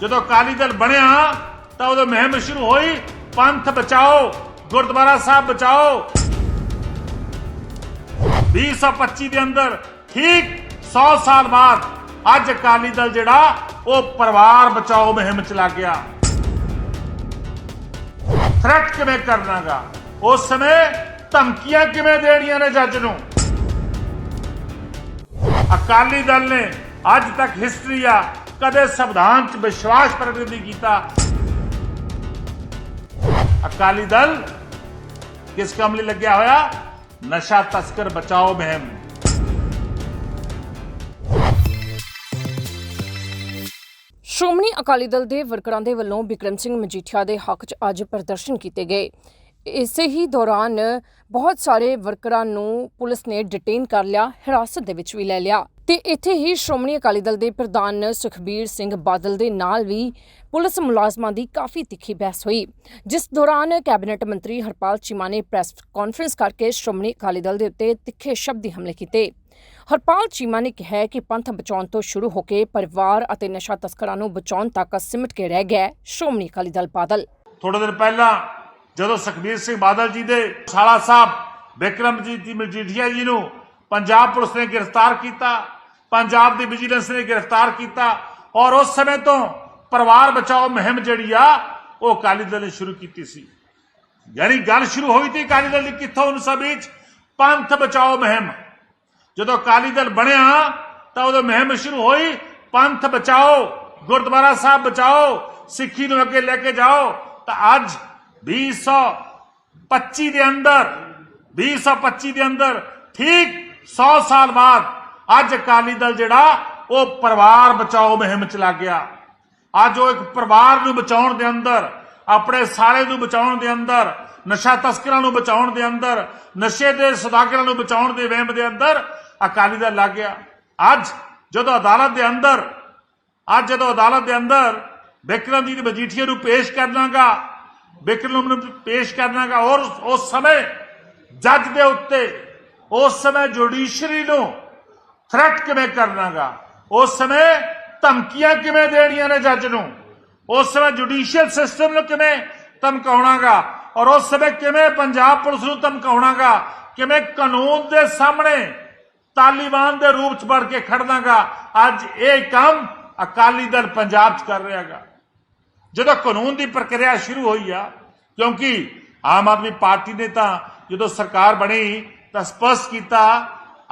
ਜਦੋਂ ਅਕਾਲੀ ਦਲ ਬਣਿਆ, ਤਾਂ ਉਦੋਂ ਮੁਹਿੰਮ ਸ਼ੁਰੂ ਹੋਈ, ਪੰਥ ਬਚਾਓ, ਗੁਰਦੁਆਰਾ ਸਾਹਿਬ ਬਚਾਓ। 2025 ਦੇ ਅੰਦਰ ਠੀਕ 100 ਸਾਲ ਬਾਅਦ ਅੱਜ ਅਕਾਲੀ ਦਲ ਜਿਹੜਾ, ਉਹ ਪਰਿਵਾਰ ਬਚਾਓ ਮੁਹਿੰਮ ਚਲਾ ਗਿਆ। ਥ੍ਰੈਟ ਕਿਵੇਂ ਕਰਨਾਗਾ? ਉਸ ਸਮੇਂ ਧਮਕੀਆਂ ਕਿਵੇਂ ਦੇਣੀਆਂ ਨੇ ਜੱਜ ਨੂੰ? ਅਕਾਲੀ ਦਲ ਨੇ ਅੱਜ ਤੱਕ ਹਿਸਟਰੀ ਆ ਕਦੇ ਸੰਵਿਧਾਨ 'ਚ ਵਿਸ਼ਵਾਸ ਪ੍ਰਗਟ ਨਹੀਂ ਕੀਤਾ। ਅਕਾਲੀ ਦਲ ਕਿਸ ਕੰਮ ਲਈ ਲੱਗਿਆ ਹੋਇਆ? ਨਸ਼ਾ ਤਸਕਰ ਬਚਾਓ ਮੁਹਿੰਮ। ਸ਼੍ਰੋਮਣੀ ਅਕਾਲੀ ਦਲ ਦੇ ਵਰਕਰਾਂ ਦੇ ਵੱਲੋਂ ਬਿਕਰਮ ਸਿੰਘ ਮਜੀਠੀਆ ਦੇ ਹੱਕ 'ਚ ਅੱਜ ਪ੍ਰਦਰਸ਼ਨ ਕੀਤੇ ਗਏ। ਇਸੇ ਹੀ ਦੌਰਾਨ ਬਹੁਤ ਸਾਰੇ ਵਰਕਰਾਂ ਨੂੰ ਪੁਲਿਸ ਨੇ ਡਿਟੇਨ ਕਰ ਲਿਆ, ਹਿਰਾਸਤ ਦੇ ਵਿੱਚ ਵੀ ਲੈ ਲਿਆ। ਤੇ ਇੱਥੇ ਹੀ ਸ਼੍ਰੋਮਣੀ ਅਕਾਲੀ ਦਲ ਦੇ ਪ੍ਰਧਾਨ ਸੁਖਬੀਰ ਸਿੰਘ ਬਾਦਲ ਦੇ ਨਾਲ ਵੀ ਪੁਲਿਸ ਮੁਲਾਜ਼ਮਾਂ ਦੀ ਕਾਫੀ ਤਿੱਖੀ ਬਹਿਸ ਹੋਈ। ਜਿਸ ਦੌਰਾਨ ਕੈਬਨਿਟ ਮੰਤਰੀ ਹਰਪਾਲ ਚੀਮਾ ਨੇ ਪ੍ਰੈਸ ਕਾਨਫਰੰਸ ਕਰਕੇ ਸ਼੍ਰੋਮਣੀ ਅਕਾਲੀ ਦਲ ਦੇ ਉੱਤੇ ਤਿੱਖੇ ਸ਼ਬਦੀ ਹਮਲੇ ਕੀਤੇ। ਹਰਪਾਲ ਚੀਮਾ ਨੇ ਕਿਹਾ ਕਿ ਪੰਥ ਬਚਾਉਣ ਤੋਂ ਸ਼ੁਰੂ ਹੋ ਕੇ ਪਰਿਵਾਰ ਅਤੇ ਨਸ਼ਾ ਤਸਕਰਾਂ ਨੂੰ ਬਚਾਉਣ ਤੱਕ ਸਿਮਟ ਕੇ ਰਹਿ ਗਿਆ ਸ਼੍ਰੋਮਣੀ ਅਕਾਲੀ ਦਲ ਬਾਦਲ। ਥੋੜੇ ਦਿਨ ਪਹਿਲਾਂ ਜਦੋਂ ਸੁਖਬੀਰ ਸਿੰਘ ਬਾਦਲ ਜੀ ਦੇ ਸਾਲਾ ਸਾਹਿਬ ਵਿਕਰਮਜੀਤ ਜੀ ਮਜੀਠੀਆ ਜੀ ਨੂੰ ਪੰਜਾਬ ਪੁਲਿਸ ਨੇ ਗ੍ਰਿਫਤਾਰ ਕੀਤਾ, ਪੰਜਾਬ ਦੀ ਵਿਜੀਲੈਂਸ ਨੇ ਗ੍ਰਿਫਤਾਰ ਕੀਤਾ ਔਰ ਉਸ ਸਮੇਂ ਤੋਂ ਪਰਿਵਾਰ ਬਚਾਓ ਮੁਹਿੰਮ ਜਿਹੜੀ ਆ, ਉਹ ਅਕਾਲੀ ਦਲ ਨੇ ਸ਼ੁਰੂ ਕੀਤੀ ਸੀ। ਯਾਨੀ ਗੱਲ ਸ਼ੁਰੂ ਹੋਈ ਤੇ ਅਕਾਲੀ ਦਲ ਦੀ ਕਿੱਥੋਂ ਉਸ ਵਿੱਚ ਪੰਥ ਬਚਾਓ ਮੁਹਿੰਮ। ਜਦੋਂ ਅਕਾਲੀ ਦਲ ਬਣਿਆ ਤਾਂ ਉਦੋਂ ਮੁਹਿੰਮ ਸ਼ੁਰੂ ਹੋਈ, ਪੰਥ ਬਚਾਓ, ਗੁਰਦੁਆਰਾ ਸਾਹਿਬ ਬਚਾਓ, ਸਿੱਖੀ ਨੂੰ ਅੱਗੇ ਲੈ ਕੇ ਜਾਓ, ਤਾਂ ਅੱਜ 2025 ਦੇ ਅੰਦਰ 2025 ਦੇ ਅੰਦਰ ਠੀਕ 100 ਸਾਲ ਬਾਅਦ ਅੱਜ ਅਕਾਲੀ ਦਲ ਜਿਹੜਾ, ਉਹ ਪਰਿਵਾਰ ਬਚਾਓ ਮੁਹਿੰਮ ਚ ਲੱਗ ਗਿਆ। ਅੱਜ ਉਹ ਇੱਕ ਪਰਿਵਾਰ ਨੂੰ ਬਚਾਉਣ ਦੇ ਅੰਦਰ, ਆਪਣੇ ਸਾਰੇ ਨੂੰ ਬਚਾਉਣ ਦੇ ਅੰਦਰ, ਨਸ਼ਾ ਤਸਕਰਾਂ ਨੂੰ ਬਚਾਉਣ ਦੇ ਅੰਦਰ, ਨਸ਼ੇ ਦੇ ਸੌਦਾਗਰਾਂ ਨੂੰ ਬਚਾਉਣ ਦੇ ਵਹਿਮ ਦੇ ਅੰਦਰ ਅਕਾਲੀ ਦਲ ਲੱਗ ਗਿਆ। ਅੱਜ ਜਦੋਂ ਅਦਾਲਤ ਦੇ ਅੰਦਰ, ਅੱਜ ਜਦੋਂ ਅਦਾਲਤ ਦੇ ਅੰਦਰ ਬਿਕਰਮਜੀਤ ਮਜੀਠੀਆ ਨੂੰ ਪੇਸ਼ ਕਰਨਾਗਾ ਵਿਕਰਮ ਨੂੰ ਪੇਸ਼ ਕਰਨਾਗਾ ਔਰ ਉਸ ਸਮੇਂ ਜੱਜ ਦੇ ਉੱਤੇ ਉਸ ਸਮੇਂ ਜੁਡੀਸ਼ਰੀ ਨੂੰ ਥ੍ਰੈਟ ਕਿਵੇਂ ਕਰਨਾਗਾ ਉਸ ਸਮੇਂ ਧਮਕੀਆਂ ਕਿਵੇਂ ਦੇਣੀਆਂ ਨੇ ਜੱਜ ਨੂੰ ਉਸ ਸਮੇਂ ਜੁਡੀਸ਼ੀਅਲ ਸਿਸਟਮ ਨੂੰ ਕਿਵੇਂ ਧਮਕਾਉਣਾਗਾ ਔਰ ਉਸ ਸਮੇਂ ਕਿਵੇਂ ਪੰਜਾਬ ਪੁਲਿਸ ਨੂੰ ਧਮਕਾਉਣਾਗਾ ਕਿਵੇਂ ਕਾਨੂੰਨ ਦੇ ਸਾਹਮਣੇ ਤਾਲਿਬਾਨ ਦੇ ਰੂਪ ਚ ਬਣ ਕੇ ਖੜਨਾਗਾ ਅੱਜ ਇਹ ਕੰਮ ਅਕਾਲੀ ਦਲ ਪੰਜਾਬ ਚ ਕਰ ਰਿਹਾਗਾ ਜਦੋਂ ਕਾਨੂੰਨ ਦੀ ਪ੍ਰਕਿਰਿਆ ਸ਼ੁਰੂ ਹੋਈ ਆ, ਕਿਉਂਕਿ ਆਮ ਆਦਮੀ ਪਾਰਟੀ ਨੇ ਤਾਂ ਜਦੋਂ ਸਰਕਾਰ ਬਣੀ, ਤਾਂ ਸਪਸ਼ਟ ਕੀਤਾ,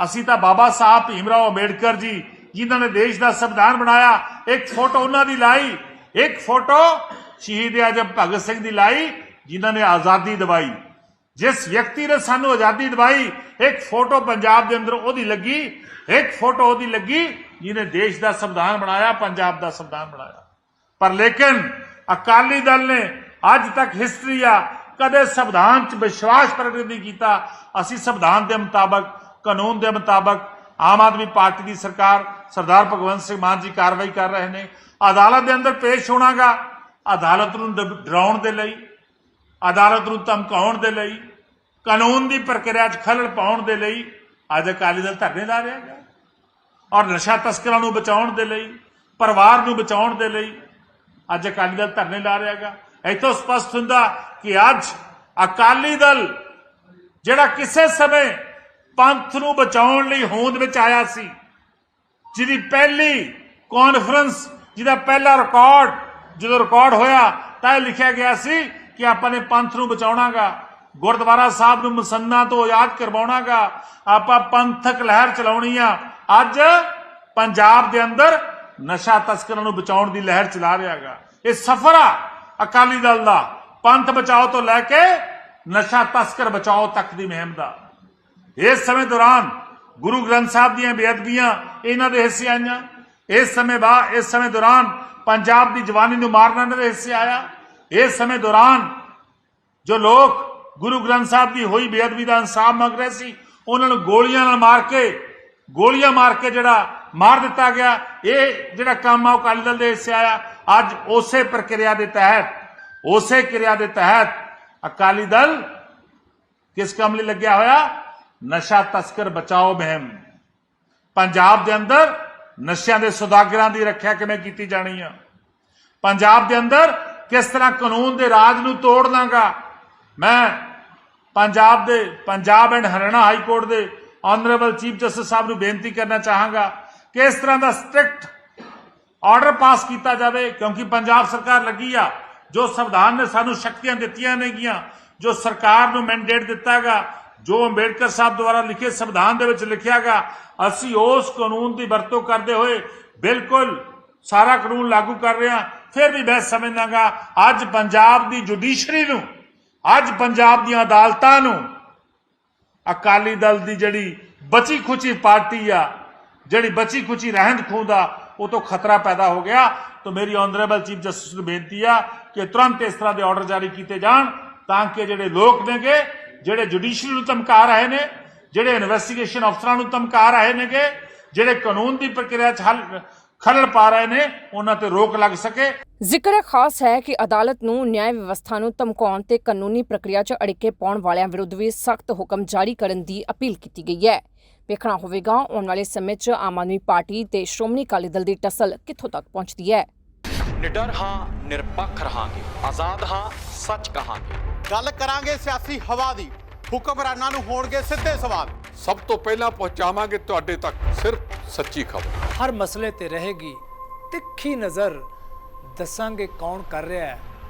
ਅਸੀਂ ਤਾਂ ਬਾਬਾ ਸਾਹਿਬ ਭੀਮਰਾਓ ਅੰਬੇਡਕਰ ਜੀ, ਜਿਨ੍ਹਾਂ ਨੇ ਦੇਸ਼ ਦਾ ਸੰਵਿਧਾਨ ਬਣਾਇਆ, ਇੱਕ ਫੋਟੋ ਉਹਨਾਂ ਦੀ ਲਾਈ, ਇੱਕ ਫੋਟੋ ਸ਼ਹੀਦ ਆਜਮ ਭਗਤ ਸਿੰਘ ਦੀ ਲਾਈ, ਜਿਨ੍ਹਾਂ ਨੇ ਆਜ਼ਾਦੀ ਦਿਵਾਈ। ਜਿਸ ਵਿਅਕਤੀ ਨੇ ਸਾਨੂੰ ਆਜ਼ਾਦੀ ਦਿਵਾਈ, ਇੱਕ ਫੋਟੋ ਪੰਜਾਬ ਦੇ ਅੰਦਰ ਉਹਦੀ ਲੱਗੀ, ਇੱਕ ਫੋਟੋ ਉਹਦੀ ਲੱਗੀ, ਜਿਹਨੇ ਦੇਸ਼ ਦਾ ਸੰਵਿਧਾਨ ਬਣਾਇਆ, ਪੰਜਾਬ ਦਾ ਸੰਵਿਧਾਨ ਬਣਾਇਆ। ਪਰ ਲੇਕਿਨ ਅਕਾਲੀ ਦਲ ਨੇ ਅੱਜ ਤੱਕ ਹਿਸਟਰੀ ਆ, ਕਦੇ ਸੰਵਿਧਾਨ 'ਚ ਵਿਸ਼ਵਾਸ ਪ੍ਰਗਟ ਨਹੀਂ ਕੀਤਾ। ਅਸੀਂ ਸੰਵਿਧਾਨ ਦੇ ਮੁਤਾਬਕ, ਕਾਨੂੰਨ ਦੇ ਮੁਤਾਬਕ ਆਮ ਆਦਮੀ ਪਾਰਟੀ ਦੀ ਸਰਕਾਰ ਸਰਦਾਰ ਭਗਵੰਤ ਸਿੰਘ ਮਾਨ ਜੀ ਕਾਰਵਾਈ ਕਰ ਰਹੇ ਨੇ। ਅਦਾਲਤ ਦੇ ਅੰਦਰ ਪੇਸ਼ ਹੋਣਾਗਾ। ਅਦਾਲਤ ਨੂੰ ਡਰਾਉਣ ਦੇ ਲਈ, ਅਦਾਲਤ ਨੂੰ ਧਮਕਾਉਣ ਦੇ ਲਈ, ਕਾਨੂੰਨ ਦੀ ਪ੍ਰਕਿਰਿਆ 'ਚ ਖਲਲ ਪਾਉਣ ਦੇ ਲਈ ਅੱਜ ਅਕਾਲੀ ਦਲ ਧਰਨੇ ਲਾ ਰਿਹਾ ਹੈ ਔਰ ਨਸ਼ਾ ਤਸਕਰਾਂ ਨੂੰ ਬਚਾਉਣ ਦੇ ਲਈ, ਪਰਿਵਾਰ ਨੂੰ ਬਚਾਉਣ ਦੇ ਲਈ ਅੱਜ ਅਕਾਲੀ ਦਲ ਧਰਨੇ ਲਾ ਰਿਹਾ ਇੱਥੋਂ ਸਪਸ਼ਟ ਹੁੰਦਾ ਕਿ ਅੱਜ ਅਕਾਲੀ ਦਲ ਜਿਹੜਾ ਕਿਸੇ ਸਮੇਂ ਪੰਥ ਨੂੰ ਬਚਾਉਣ ਲਈ ਹੋਂਦ ਵਿੱਚ ਆਇਆ ਸੀ, ਜਿਹਦੀ ਪਹਿਲੀ ਕਾਨਫਰੰਸ ਜਿਹਦਾ ਪਹਿਲਾ ਰਿਕਾਰਡ ਜਦੋਂ ਰਿਕਾਰਡ ਹੋਇਆ, ਤਾਂ ਇਹ ਲਿਖਿਆ ਗਿਆ ਸੀ ਕਿ ਆਪਾਂ ਨੇ ਪੰਥ ਨੂੰ ਬਚਾਉਣਾਗਾ। ਗੁਰਦੁਆਰਾ ਸਾਹਿਬ ਨੂੰ ਮਸੰਨਾ ਤੋਂ ਆਜ਼ਾਦ ਕਰਵਾਉਣਾਗਾ। ਆਪਾਂ ਪੰਥਕ ਲਹਿਰ ਚਲਾਉਣੀ ਆ। ਅੱਜ ਪੰਜਾਬ ਦੇ ਅੰਦਰ ਨਸ਼ਾ ਤਸਕਰਾਂ ਨੂੰ ਬਚਾਉਣ ਦੀ ਲਹਿਰ ਚਲਾ ਰਿਹਾਗਾ। ਇਹ ਸਫਰ ਆ ਅਕਾਲੀ ਦਲ ਦਾ। ਪੰਥ ਬਚਾਓ ਤੋਂ ਲੈ ਕੇ ਨਸ਼ਾ ਤਸਕਰ ਬਚਾਓ ਤੱਕ ਦੀ ਮੁਹਿੰਮ ਦਾ। ਇਸ ਸਮੇਂ ਦੌਰਾਨ ਗੁਰੂ ਗ੍ਰੰਥ ਸਾਹਿਬ ਦੀਆਂ ਬੇਅਦਬੀਆਂ ਇਹਨਾਂ ਦੇ ਹਿੱਸੇ ਆਈਆਂ। ਇਸ ਸਮੇਂ ਬਾ ਇਸ ਸਮੇਂ ਦੌਰਾਨ ਪੰਜਾਬ ਦੀ ਜਵਾਨੀ ਨੂੰ ਮਾਰਨਾ ਇਹਨਾਂ ਦੇ ਹਿੱਸੇ ਆਇਆ। ਇਸ ਸਮੇਂ ਦੌਰਾਨ ਜੋ ਲੋਕ ਗੁਰੂ ਗ੍ਰੰਥ ਸਾਹਿਬ ਦੀ ਹੋਈ ਬੇਅਦਬੀ ਦਾ ਇਨਸਾਫ ਮੰਗ ਰਹੇ ਸੀ, ਉਹਨਾਂ ਨੂੰ ਗੋਲੀਆਂ ਨਾਲ ਮਾਰ ਕੇ ਗੋਲੀਆਂ ਮਾਰ ਕੇ ਜਿਹੜਾ ਮਾਰ ਦਿੱਤਾ ਗਿਆ ਇਹ ਜਿਹੜਾ ਕੰਮ ਆ ਉਹ ਅਕਾਲੀ ਦਲ ਦੇ ਹਿੱਸੇ ਆਇਆ ਅੱਜ ਉਸੇ ਪ੍ਰਕਿਰਿਆ ਦੇ ਤਹਿਤ ਉਸੇ ਕਿਰਿਆ ਦੇ ਤਹਿਤ ਅਕਾਲੀ ਦਲ ਕਿਸ ਕੰਮ ਲਈ ਲੱਗਿਆ ਹੋਇਆ ਨਸ਼ਾ ਤਸਕਰ ਬਚਾਓ ਮੁਹਿੰਮ ਪੰਜਾਬ ਦੇ ਅੰਦਰ ਨਸ਼ਿਆਂ ਦੇ ਸੌਦਾਗਰਾਂ ਦੀ ਰੱਖਿਆ ਕਿਵੇਂ ਕੀਤੀ ਜਾਣੀ ਆ ਪੰਜਾਬ ਦੇ ਅੰਦਰ ਕਿਸ ਤਰ੍ਹਾਂ ਕਾਨੂੰਨ ਦੇ ਰਾਜ ਨੂੰ ਤੋੜ ਦਾਂਗਾ ਮੈਂ ਪੰਜਾਬ ਦੇ Punjab and Haryana high court ਦੇ ਆਨਰੇਬਲ ਚੀਫ ਜਸਟਿਸ ਸਾਹਿਬ ਨੂੰ ਬੇਨਤੀ ਕਰਨਾ ਚਾਹਾਂਗਾ ਕਿ ਇਸ ਤਰ੍ਹਾਂ ਦਾ ਸਟ੍ਰਿਕਟ ਆਰਡਰ ਪਾਸ ਕੀਤਾ ਜਾਵੇ? ਕਿਉਂਕਿ ਪੰਜਾਬ ਸਰਕਾਰ ਲੱਗੀ ਆ, ਜੋ ਸੰਵਿਧਾਨ ਨੇ ਸਾਨੂੰ ਸ਼ਕਤੀਆਂ ਦਿੱਤੀਆਂ ਨੇਗੀਆਂ, ਜੋ ਸਰਕਾਰ ਨੂੰ ਮੈਂਡੇਟ ਦਿੱਤਾਗਾ, ਜੋ ਅੰਬੇਡਕਰ ਸਾਹਿਬ ਦੁਆਰਾ ਲਿਖੇ ਸੰਵਿਧਾਨ ਦੇ ਵਿੱਚ ਲਿਖਿਆਗਾ, ਅਸੀਂ ਉਸ ਕਾਨੂੰਨ ਦੀ ਵਰਤੋਂ ਕਰਦੇ ਹੋਏ ਬਿਲਕੁਲ ਸਾਰਾ ਕਾਨੂੰਨ ਲਾਗੂ ਕਰ ਰਹੇ ਹਾਂ। ਫਿਰ ਵੀ ਮੈਂ ਸਮਝਦਾਗਾ, ਅੱਜ ਪੰਜਾਬ ਦੀ ਜੁਡੀਸ਼ਰੀ ਨੂੰ, ਅੱਜ ਪੰਜਾਬ ਦੀਆਂ ਅਦਾਲਤਾਂ ਨੂੰ ਅਕਾਲੀ ਦਲ ਦੀ ਜਿਹੜੀ ਬਚੀ ਖੁਚੀ ਪਾਰਟੀ ਆ ਜਿਹੜੀ ਬਚੀ ਖੁਚੀ ਰਹਿੰਦ ਖੂੰਹਦ ਉਹ ਤੋਂ ਖਤਰਾ ਪੈਦਾ ਹੋ ਗਿਆ। ਤਾਂ ਮੇਰੀ ਆਨਰੇਬਲ ਚੀਫ ਜਸਟਿਸ ਨੂੰ ਬੇਨਤੀ ਆ ਕਿ ਤੁਰੰਤ ਇਸ ਤਰ੍ਹਾਂ ਦੇ ਆਰਡਰ ਜਾਰੀ ਕੀਤੇ ਜਾਣ, ਤਾਂ ਕਿ ਜਿਹੜੇ ਲੋਕ ਨੇਗੇ, ਜਿਹੜੇ ਜੁਡੀਸ਼ਰੀ ਨੂੰ ਧਮਕਾ ਰਹੇ ਨੇ, ਜਿਹੜੇ ਇਨਵੈਸਟੀਗੇਸ਼ਨ ਅਫਸਰਾਂ ਨੂੰ ਧਮਕਾ ਰਹੇ ਨੇਗੇ, ਜਿਹੜੇ ਕਾਨੂੰਨ ਦੀ ਪ੍ਰਕਿਰਿਆ 'ਚ ਖਲਲ ਪਾ ਰਹੇ ਨੇ, ਉਹਨਾਂ ਤੇ ਰੋਕ ਲੱਗ ਸਕੇ। ਜ਼ਿਕਰ ਖਾਸ ਹੈ ਕਿ ਅਦਾਲਤ ਨੂੰ ਨਿਆਂ ਵਿਵਸਥਾ ਨੂੰ ਧਮਕਾਉਣ ਤੇ ਕਾਨੂੰਨੀ ਪ੍ਰਕਿਰਿਆ 'ਚ ਅੜਿੱਕੇ ਪਾਉਣ ਵਾਲਿਆਂ ਵਿਰੁੱਧ ਵੀ ਸਖਤ ਹੁਕਮ ਜਾਰੀ ਕਰਨ ਦੀ ਅਪੀਲ ਕੀਤੀ ਗਈ ਹੈ। ਵੇਖਣਾ ਹੋਵੇਗਾ। ਆਉਣ ਵਾਲੇ ਸਮੇਂ 'ਚ ਆਮ ਆਦਮੀ ਪਾਰਟੀ ਤੇ ਸ਼੍ਰੋਮਣੀ ਅਕਾਲੀ ਦਲ ਦੀ ਟਸਲ ਕਿੱਥੋਂ ਤੱਕ ਪਹੁੰਚਦੀ ਹੈ? ਨਿਡਰ ਹਾਂ ਨਿਰਪੱਖ ਰਹਾਂਗੇ। ਆਜ਼ਾਦ ਹਾਂ ਸੱਚ ਕਹਾਂਗੇ। ਗੱਲ ਕਰਾਂਗੇ ਸਿਆਸੀ ਹਵਾ ਦੀ। ਹੁਕਮਰਾਨਾਂ ਨੂੰ ਹੋਣਗੇ ਸਿੱਧੇ ਸਵਾਲ। ਸਭ ਤੋਂ ਪਹਿਲਾਂ ਪਹੁੰਚਾਵਾਂਗੇ ਤੁਹਾਡੇ ਤੱਕ ਸਿਰਫ ਸੱਚੀ ਖਬਰ। ਹਰ ਮਸਲੇ ਤੇ ਰਹੇਗੀ ਤਿੱਖੀ ਨਜ਼ਰ। ਦੱਸਾਂਗੇ ਕੌਣ ਕਰ ਰਿਹਾ ਹੈ।